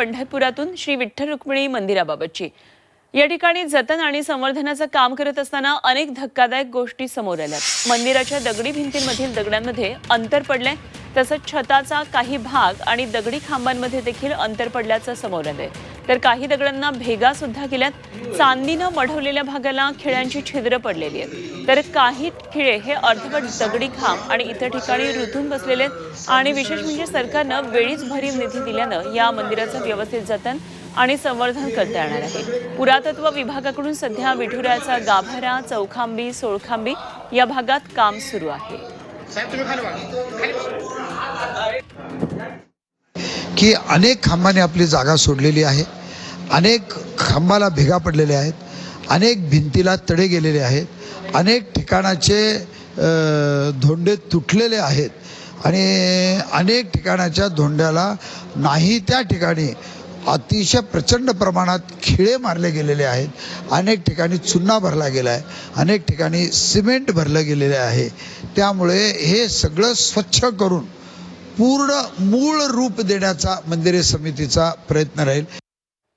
पंढरपुरातून श्री विठ्ठल रुक्मिणी मंदिराबाबतची. या ठिकाणी जतन आणि संवर्धनाचं काम करत असताना अनेक धक्कादायक गोष्टी समोर आल्यात. मंदिराच्या दगडी भिंतींमधील दगडांमध्ये अंतर पडलंय तसंच छताचा काही भाग आणि दगडी खांबांमध्ये देखील अंतर पडल्याचं समोर आलंय. तर काही दगडांना भेगा सुद्धा केल्यात. चांदीनं मढवलेल्या भागाला खिळ्यांची छिद्र पडलेली आहेत. तर काही खिळे हे अर्धवट दगडी खांब आणि इतर ठिकाणी रुतून बसलेले आहेत. आणि विशेष म्हणजे सरकारनं वेळीच भरीव निधी दिल्यानं या मंदिराचं व्यवस्थित जतन आणि संवर्धन करता येणार आहे. पुरातत्व विभागाकडून सध्या विठुरायाचा गाभारा चौखांबी सोळखांबी या भागात काम सुरू आहे. साहेब तुम्ही खाली बघा. खाली बघा. की अनेक खांबाने आपली जागा सोडलेली आहे. अनेक खांबाला भेगा पडलेल्या आहेत अनेक भिंतीला तडे गेलेले आहेत अनेक ठिकाणाचे धोंडे तुटलेले आहेत आणि अनेक ठिकाणाच्या धोंड्याला नाही त्या ठिकाणी अतिशय प्रचंड प्रमाणात खिळे मारले गेलेले आहेत अनेक ठिकाणी चुन्ना भरला गेला आहे अनेक ठिकाणी सिमेंट भरलं गेलेलं आहे. त्यामुळे हे सगळं स्वच्छ करून पूर्ण मूळ रूप देण्याचा मंदिरे समितीचा प्रयत्न राहील.